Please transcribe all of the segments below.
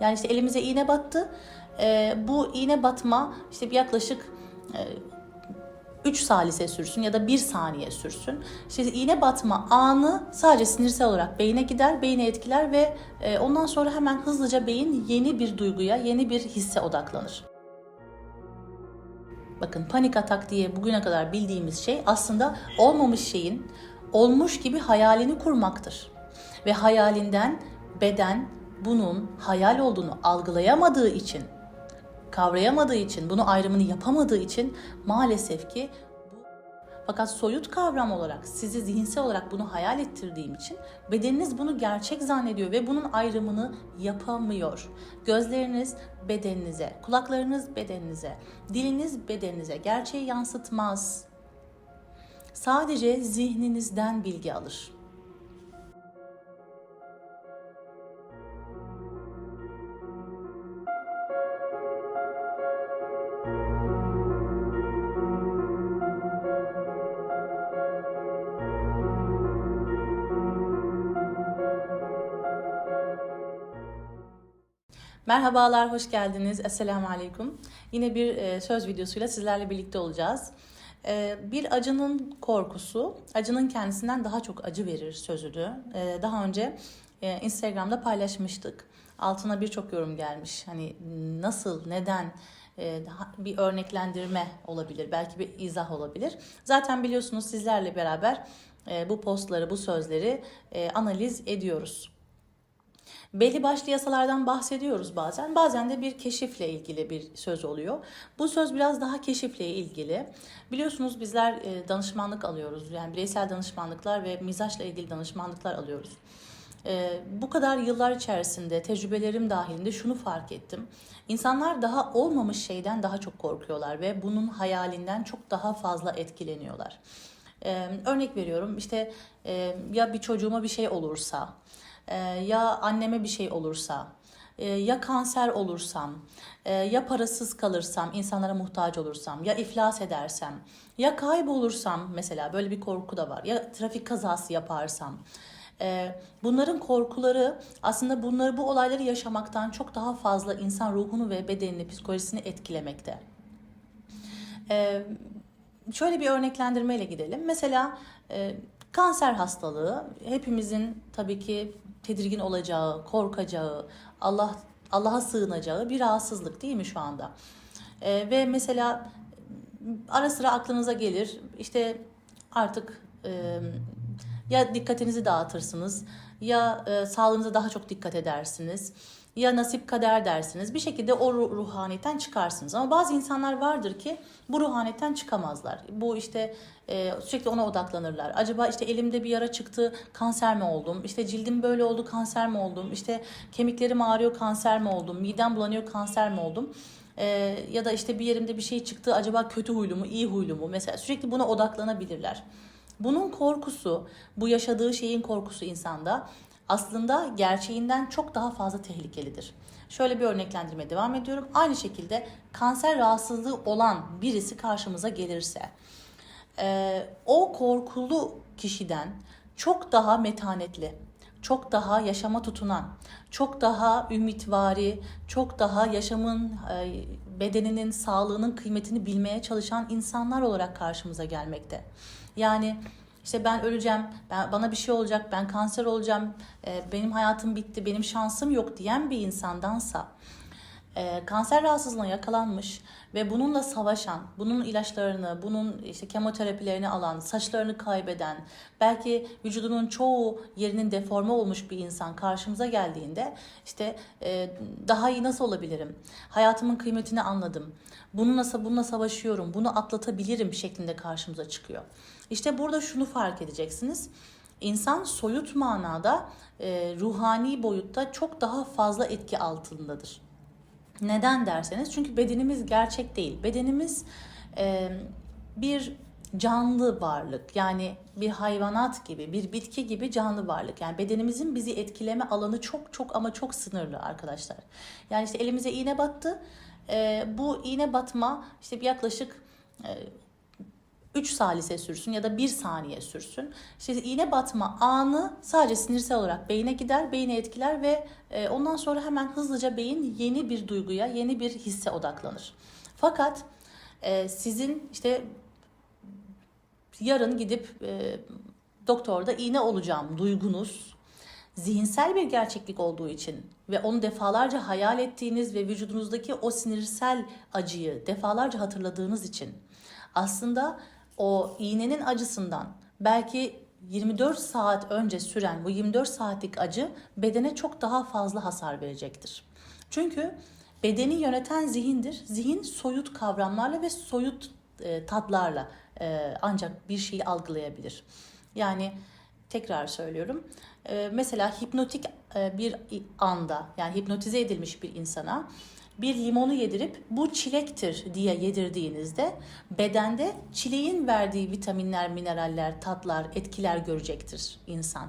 Yani işte elimize iğne battı. Ee, bu iğne batma işte yaklaşık 3 salise sürsün ya da 1 saniye sürsün. İşte iğne batma anı sadece sinirsel olarak beyine gider, beyni etkiler ve e, ondan sonra hemen hızlıca beyin yeni bir duyguya, yeni bir hisse odaklanır. Bakın panik atak diye bugüne kadar bildiğimiz şey aslında olmamış şeyin olmuş gibi hayalini kurmaktır. Ve hayalinden beden bunun hayal olduğunu algılayamadığı için, kavrayamadığı için, bunu ayrımını yapamadığı için maalesef ki fakat soyut kavram olarak sizi zihinsel olarak bunu hayal ettirdiğim için bedeniniz bunu gerçek zannediyor ve bunun ayrımını yapamıyor. Gözleriniz bedeninize, kulaklarınız bedeninize, diliniz bedeninize gerçeği yansıtmaz. Sadece zihninizden bilgi alır. Merhabalar, hoş geldiniz. Esselamu Aleyküm. Yine bir e, söz videosuyla sizlerle birlikte olacağız. E, bir acının korkusu, acının kendisinden daha çok acı verir sözünü. E, daha önce e, Instagram'da paylaşmıştık. Altına birçok yorum gelmiş. Hani nasıl, neden, e, bir örneklendirme olabilir, belki bir izah olabilir. Zaten biliyorsunuz sizlerle beraber bu postları, bu sözleri analiz ediyoruz. Belli başlı yasalardan bahsediyoruz bazen. Bazen de bir keşifle ilgili bir söz oluyor. Bu söz biraz daha keşifle ilgili. Biliyorsunuz bizler e, danışmanlık alıyoruz. Yani bireysel danışmanlıklar ve mizaçla ilgili danışmanlıklar alıyoruz. E, bu kadar yıllar içerisinde tecrübelerim dahilinde şunu fark ettim. İnsanlar daha olmamış şeyden daha çok korkuyorlar ve bunun hayalinden çok daha fazla etkileniyorlar. E, örnek veriyorum işte ya bir çocuğuma bir şey olursa ya anneme bir şey olursa, e, ya kanser olursam, e, ya parasız kalırsam, insanlara muhtaç olursam, ya iflas edersem, ya kaybolursam mesela böyle bir korku da var. Ya trafik kazası yaparsam. E, bunların korkuları aslında bunları bu olayları yaşamaktan çok daha fazla insan ruhunu ve bedenini, psikolojisini etkilemekte. Şöyle bir örneklendirmeyle gidelim. Mesela kanser hastalığı hepimizin tabii ki tedirgin olacağı, korkacağı, Allah Allah'a sığınacağı bir rahatsızlık değil mi şu anda? E, ve mesela ara sıra aklınıza gelir işte artık e, ya dikkatinizi dağıtırsınız ya e, sağlığınıza daha çok dikkat edersiniz ya nasip kader dersiniz. Bir şekilde o ruhaniyetten çıkarsınız. Ama bazı insanlar vardır ki bu ruhaniyetten çıkamazlar. Bu işte e, sürekli ona odaklanırlar. Acaba işte elimde bir yara çıktı kanser mi oldum? İşte cildim böyle oldu kanser mi oldum? İşte kemiklerim ağrıyor kanser mi oldum? Midem bulanıyor kanser mi oldum? Ee, ya da işte bir yerimde bir şey çıktı acaba kötü huylu mu iyi huylu mu mesela sürekli buna odaklanabilirler. Bunun korkusu bu yaşadığı şeyin korkusu insanda aslında gerçeğinden çok daha fazla tehlikelidir. Şöyle bir örneklendirme devam ediyorum. Aynı şekilde kanser rahatsızlığı olan birisi karşımıza gelirse e, o korkulu kişiden çok daha metanetli, çok daha yaşama tutunan, çok daha ümitvari, çok daha yaşamın, e, bedeninin, sağlığının kıymetini bilmeye çalışan insanlar olarak karşımıza gelmekte. Yani işte ben öleceğim, ben, bana bir şey olacak, ben kanser olacağım, e, benim hayatım bitti, benim şansım yok diyen bir insandansa e, kanser rahatsızlığına yakalanmış ve bununla savaşan, bunun ilaçlarını, bunun işte kemoterapilerini alan, saçlarını kaybeden, belki vücudunun çoğu yerinin deforme olmuş bir insan karşımıza geldiğinde işte e, daha iyi nasıl olabilirim? Hayatımın kıymetini anladım. Bununla bununla savaşıyorum, bunu atlatabilirim şeklinde karşımıza çıkıyor. İşte burada şunu fark edeceksiniz. İnsan soyut manada e, ruhani boyutta çok daha fazla etki altındadır. Neden derseniz çünkü bedenimiz gerçek değil. Bedenimiz e, bir canlı varlık yani bir hayvanat gibi bir bitki gibi canlı varlık yani bedenimizin bizi etkileme alanı çok çok ama çok sınırlı arkadaşlar yani işte elimize iğne battı e, bu iğne batma işte yaklaşık e, 3 salise sürsün ya da 1 saniye sürsün. İşte iğne batma anı sadece sinirsel olarak beyine gider, beyni etkiler ve e, ondan sonra hemen hızlıca beyin yeni bir duyguya, yeni bir hisse odaklanır. Fakat e, sizin işte yarın gidip e, doktorda iğne olacağım duygunuz zihinsel bir gerçeklik olduğu için ve onu defalarca hayal ettiğiniz ve vücudunuzdaki o sinirsel acıyı defalarca hatırladığınız için aslında o iğnenin acısından belki 24 saat önce süren bu 24 saatlik acı bedene çok daha fazla hasar verecektir. Çünkü bedeni yöneten zihindir. Zihin soyut kavramlarla ve soyut e, tatlarla e, ancak bir şeyi algılayabilir. Yani tekrar söylüyorum. E, mesela hipnotik e, bir anda yani hipnotize edilmiş bir insana bir limonu yedirip bu çilektir diye yedirdiğinizde bedende çileğin verdiği vitaminler, mineraller, tatlar, etkiler görecektir insan.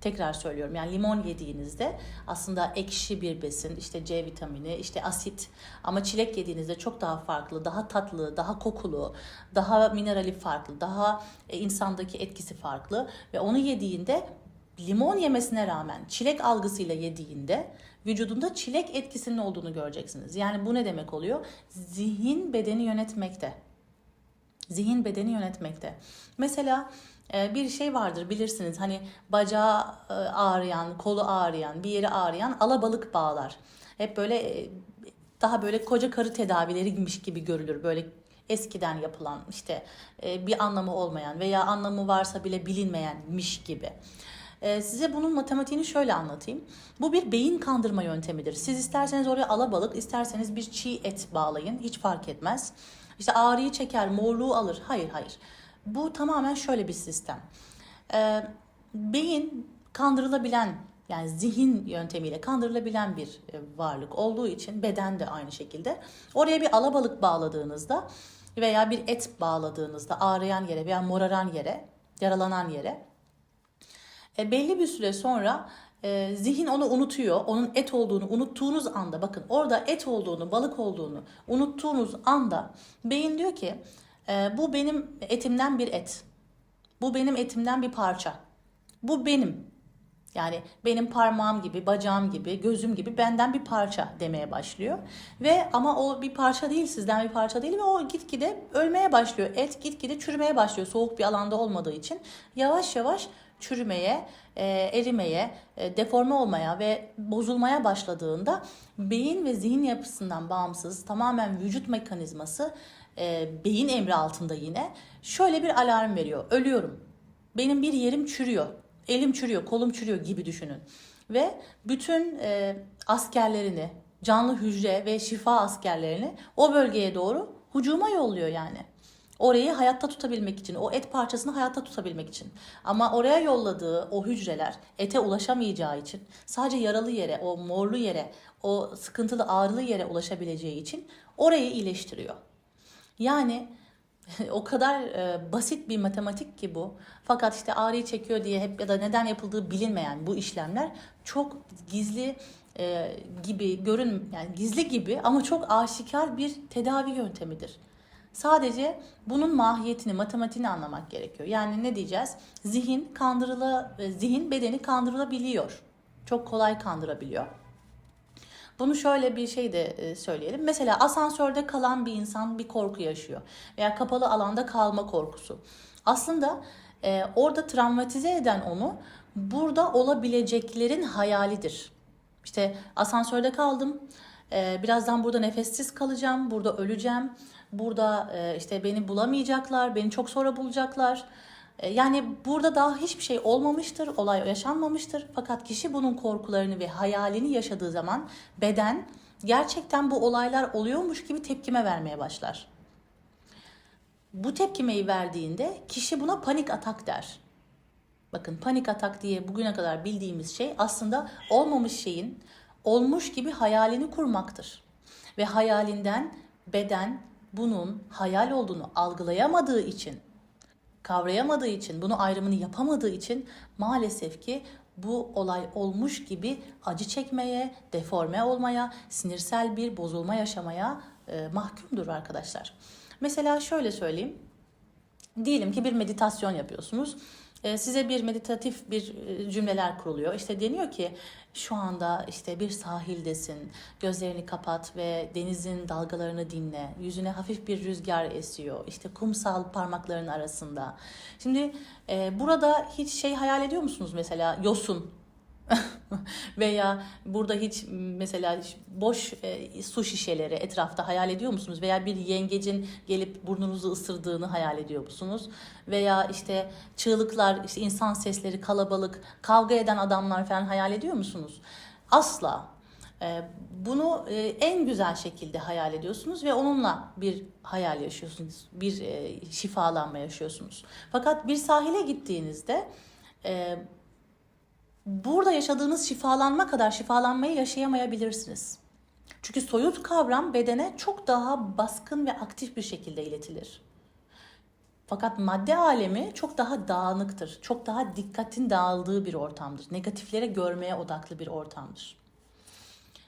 Tekrar söylüyorum yani limon yediğinizde aslında ekşi bir besin işte C vitamini işte asit ama çilek yediğinizde çok daha farklı daha tatlı daha kokulu daha minerali farklı daha e, insandaki etkisi farklı ve onu yediğinde limon yemesine rağmen çilek algısıyla yediğinde vücudunda çilek etkisinin olduğunu göreceksiniz. Yani bu ne demek oluyor? Zihin bedeni yönetmekte. Zihin bedeni yönetmekte. Mesela e, bir şey vardır bilirsiniz hani bacağı e, ağrıyan, kolu ağrıyan, bir yeri ağrıyan alabalık bağlar. Hep böyle e, daha böyle koca karı tedavileriymiş gibi görülür. Böyle eskiden yapılan işte bir anlamı olmayan veya anlamı varsa bile bilinmeyenmiş gibi. Size bunun matematiğini şöyle anlatayım. Bu bir beyin kandırma yöntemidir. Siz isterseniz oraya alabalık, isterseniz bir çiğ et bağlayın. Hiç fark etmez. İşte ağrıyı çeker, morluğu alır. Hayır, hayır. Bu tamamen şöyle bir sistem. Ee, beyin kandırılabilen yani zihin yöntemiyle kandırılabilen bir e, varlık olduğu için beden de aynı şekilde. Oraya bir alabalık bağladığınızda veya bir et bağladığınızda ağrıyan yere veya moraran yere, yaralanan yere e, belli bir süre sonra e, zihin onu unutuyor. Onun et olduğunu unuttuğunuz anda bakın orada et olduğunu, balık olduğunu unuttuğunuz anda beyin diyor ki e, bu benim etimden bir et. Bu benim etimden bir parça. Bu benim. Yani benim parmağım gibi, bacağım gibi, gözüm gibi benden bir parça demeye başlıyor. Ve ama o bir parça değil, sizden bir parça değil ve o gitgide ölmeye başlıyor. Et gitgide çürümeye başlıyor soğuk bir alanda olmadığı için. Yavaş yavaş çürümeye, e, erimeye, e, deforme olmaya ve bozulmaya başladığında beyin ve zihin yapısından bağımsız tamamen vücut mekanizması e, beyin emri altında yine şöyle bir alarm veriyor. Ölüyorum. Benim bir yerim çürüyor. Elim çürüyor, kolum çürüyor gibi düşünün. Ve bütün e, askerlerini, canlı hücre ve şifa askerlerini o bölgeye doğru hucuma yolluyor yani. Orayı hayatta tutabilmek için, o et parçasını hayatta tutabilmek için. Ama oraya yolladığı o hücreler ete ulaşamayacağı için, sadece yaralı yere, o morlu yere, o sıkıntılı ağrılı yere ulaşabileceği için orayı iyileştiriyor. Yani o kadar e, basit bir matematik ki bu. Fakat işte ağrıyı çekiyor diye hep ya da neden yapıldığı bilinmeyen bu işlemler çok gizli e, gibi görün yani gizli gibi ama çok aşikar bir tedavi yöntemidir. Sadece bunun mahiyetini, matematiğini anlamak gerekiyor. Yani ne diyeceğiz? Zihin kandırıla zihin bedeni kandırılabiliyor. Çok kolay kandırabiliyor. Bunu şöyle bir şey de e, söyleyelim. Mesela asansörde kalan bir insan bir korku yaşıyor veya kapalı alanda kalma korkusu. Aslında e, orada travmatize eden onu burada olabileceklerin hayalidir. İşte asansörde kaldım. E, birazdan burada nefessiz kalacağım, burada öleceğim. Burada e, işte beni bulamayacaklar, beni çok sonra bulacaklar. E, yani burada daha hiçbir şey olmamıştır, olay yaşanmamıştır. Fakat kişi bunun korkularını ve hayalini yaşadığı zaman beden gerçekten bu olaylar oluyormuş gibi tepkime vermeye başlar. Bu tepkimeyi verdiğinde kişi buna panik atak der. Bakın panik atak diye bugüne kadar bildiğimiz şey aslında olmamış şeyin olmuş gibi hayalini kurmaktır. Ve hayalinden beden bunun hayal olduğunu algılayamadığı için, kavrayamadığı için, bunu ayrımını yapamadığı için maalesef ki bu olay olmuş gibi acı çekmeye, deforme olmaya, sinirsel bir bozulma yaşamaya e, mahkumdur arkadaşlar. Mesela şöyle söyleyeyim. Diyelim ki bir meditasyon yapıyorsunuz. Ee, Size bir meditatif bir e, cümleler kuruluyor. İşte deniyor ki şu anda işte bir sahildesin. Gözlerini kapat ve denizin dalgalarını dinle. Yüzüne hafif bir rüzgar esiyor. İşte kumsal parmakların arasında. Şimdi e, burada hiç şey hayal ediyor musunuz mesela yosun veya burada hiç mesela boş e, su şişeleri etrafta hayal ediyor musunuz? Veya bir yengecin gelip burnunuzu ısırdığını hayal ediyor musunuz? Veya işte çığlıklar, işte insan sesleri, kalabalık, kavga eden adamlar falan hayal ediyor musunuz? Asla. E, bunu e, en güzel şekilde hayal ediyorsunuz ve onunla bir hayal yaşıyorsunuz, bir e, şifalanma yaşıyorsunuz. Fakat bir sahile gittiğinizde burada yaşadığınız şifalanma kadar şifalanmayı yaşayamayabilirsiniz. Çünkü soyut kavram bedene çok daha baskın ve aktif bir şekilde iletilir. Fakat madde alemi çok daha dağınıktır. Çok daha dikkatin dağıldığı bir ortamdır. Negatifleri görmeye odaklı bir ortamdır.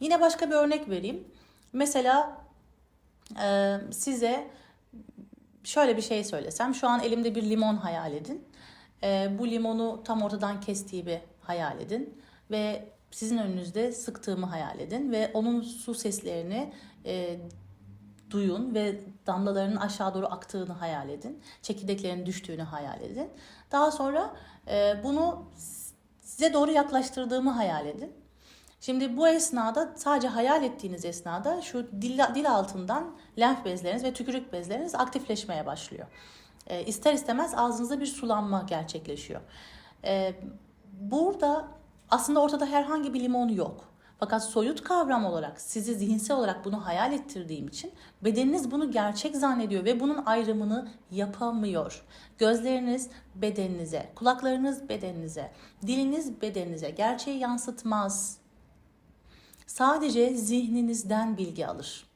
Yine başka bir örnek vereyim. Mesela e, size şöyle bir şey söylesem. Şu an elimde bir limon hayal edin. E, bu limonu tam ortadan kestiğimi hayal edin. Ve sizin önünüzde sıktığımı hayal edin. Ve onun su seslerini e, duyun ve damlalarının aşağı doğru aktığını hayal edin. Çekirdeklerin düştüğünü hayal edin. Daha sonra e, bunu size doğru yaklaştırdığımı hayal edin. Şimdi bu esnada sadece hayal ettiğiniz esnada şu dil, dil altından lenf bezleriniz ve tükürük bezleriniz aktifleşmeye başlıyor. E, ister istemez ağzınızda bir sulanma gerçekleşiyor. E, burada aslında ortada herhangi bir limon yok. Fakat soyut kavram olarak sizi zihinsel olarak bunu hayal ettirdiğim için bedeniniz bunu gerçek zannediyor ve bunun ayrımını yapamıyor. Gözleriniz bedeninize, kulaklarınız bedeninize, diliniz bedeninize gerçeği yansıtmaz. Sadece zihninizden bilgi alır.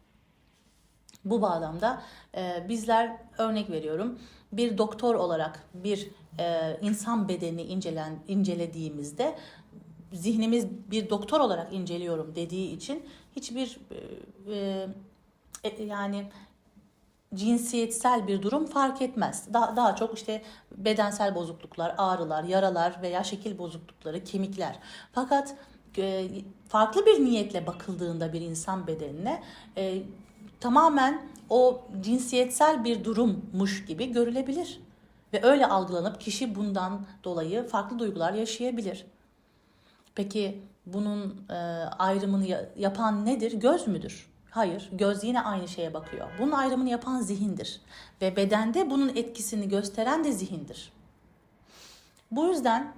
Bu bağlamda e, bizler örnek veriyorum bir doktor olarak bir e, insan bedeni incelen incelediğimizde zihnimiz bir doktor olarak inceliyorum dediği için hiçbir e, e, yani cinsiyetsel bir durum fark etmez. Daha, daha çok işte bedensel bozukluklar, ağrılar, yaralar veya şekil bozuklukları, kemikler. Fakat e, farklı bir niyetle bakıldığında bir insan bedenine e, tamamen o cinsiyetsel bir durummuş gibi görülebilir. Ve öyle algılanıp kişi bundan dolayı farklı duygular yaşayabilir. Peki bunun e, ayrımını yapan nedir? Göz müdür? Hayır, göz yine aynı şeye bakıyor. Bunun ayrımını yapan zihindir. Ve bedende bunun etkisini gösteren de zihindir. Bu yüzden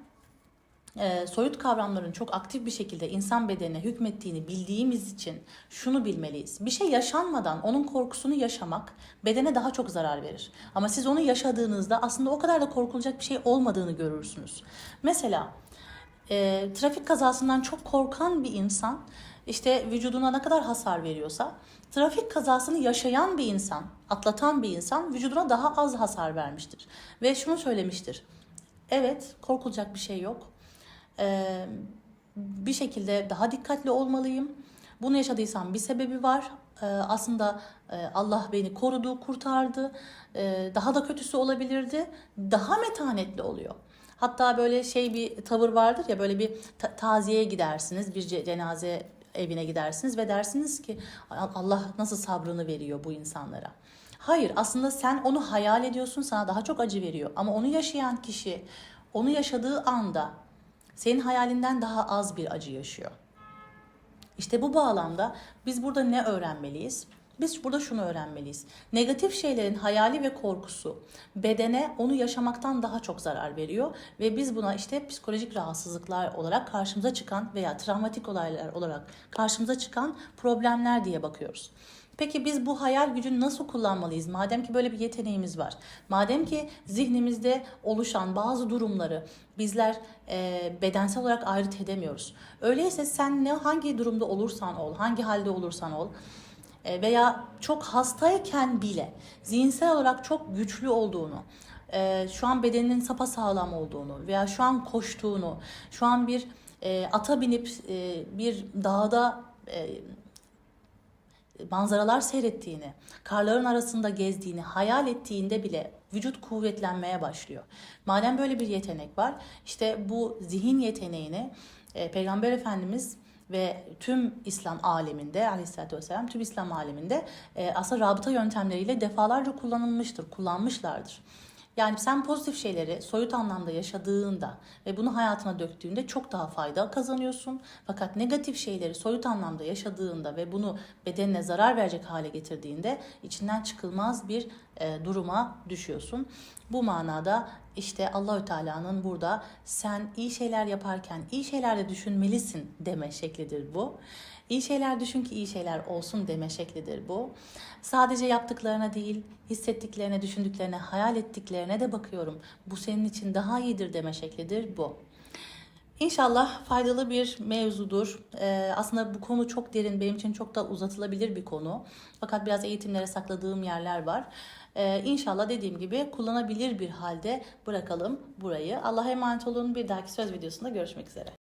e, soyut kavramların çok aktif bir şekilde insan bedenine hükmettiğini bildiğimiz için şunu bilmeliyiz. Bir şey yaşanmadan onun korkusunu yaşamak bedene daha çok zarar verir. Ama siz onu yaşadığınızda aslında o kadar da korkulacak bir şey olmadığını görürsünüz. Mesela e, trafik kazasından çok korkan bir insan işte vücuduna ne kadar hasar veriyorsa trafik kazasını yaşayan bir insan, atlatan bir insan vücuduna daha az hasar vermiştir. Ve şunu söylemiştir. Evet korkulacak bir şey yok. Bir şekilde daha dikkatli olmalıyım. Bunu yaşadıysam bir sebebi var. Aslında Allah beni korudu, kurtardı. Daha da kötüsü olabilirdi. Daha metanetli oluyor. Hatta böyle şey bir tavır vardır ya böyle bir ta- taziyeye gidersiniz, bir cenaze evine gidersiniz ve dersiniz ki Allah nasıl sabrını veriyor bu insanlara. Hayır aslında sen onu hayal ediyorsun sana daha çok acı veriyor ama onu yaşayan kişi onu yaşadığı anda senin hayalinden daha az bir acı yaşıyor. İşte bu bağlamda biz burada ne öğrenmeliyiz? Biz burada şunu öğrenmeliyiz. Negatif şeylerin hayali ve korkusu bedene onu yaşamaktan daha çok zarar veriyor ve biz buna işte psikolojik rahatsızlıklar olarak karşımıza çıkan veya travmatik olaylar olarak karşımıza çıkan problemler diye bakıyoruz. Peki biz bu hayal gücünü nasıl kullanmalıyız? Madem ki böyle bir yeteneğimiz var. Madem ki zihnimizde oluşan bazı durumları bizler e, bedensel olarak ayrıt edemiyoruz. Öyleyse sen ne hangi durumda olursan ol, hangi halde olursan ol e, veya çok hastayken bile zihinsel olarak çok güçlü olduğunu, e, şu an bedeninin sapasağlam olduğunu veya şu an koştuğunu, şu an bir e, ata binip bir dağda manzaralar seyrettiğini, karların arasında gezdiğini hayal ettiğinde bile vücut kuvvetlenmeye başlıyor. Madem böyle bir yetenek var, işte bu zihin yeteneğini e, Peygamber Efendimiz ve tüm İslam aleminde aleyhissalatü vesselam tüm İslam aleminde e, aslında rabıta yöntemleriyle defalarca kullanılmıştır, kullanmışlardır. Yani sen pozitif şeyleri soyut anlamda yaşadığında ve bunu hayatına döktüğünde çok daha fayda kazanıyorsun. Fakat negatif şeyleri soyut anlamda yaşadığında ve bunu bedenine zarar verecek hale getirdiğinde içinden çıkılmaz bir e, duruma düşüyorsun. Bu manada işte Allahü Teala'nın burada sen iyi şeyler yaparken iyi şeyler de düşünmelisin deme şeklidir bu. İyi şeyler düşün ki iyi şeyler olsun deme şeklidir bu. Sadece yaptıklarına değil, hissettiklerine, düşündüklerine, hayal ettiklerine de bakıyorum. Bu senin için daha iyidir deme şeklidir bu. İnşallah faydalı bir mevzudur. Ee, aslında bu konu çok derin, benim için çok da uzatılabilir bir konu. Fakat biraz eğitimlere sakladığım yerler var. Ee, inşallah dediğim gibi kullanabilir bir halde bırakalım burayı. Allah'a emanet olun. Bir dahaki söz videosunda görüşmek üzere.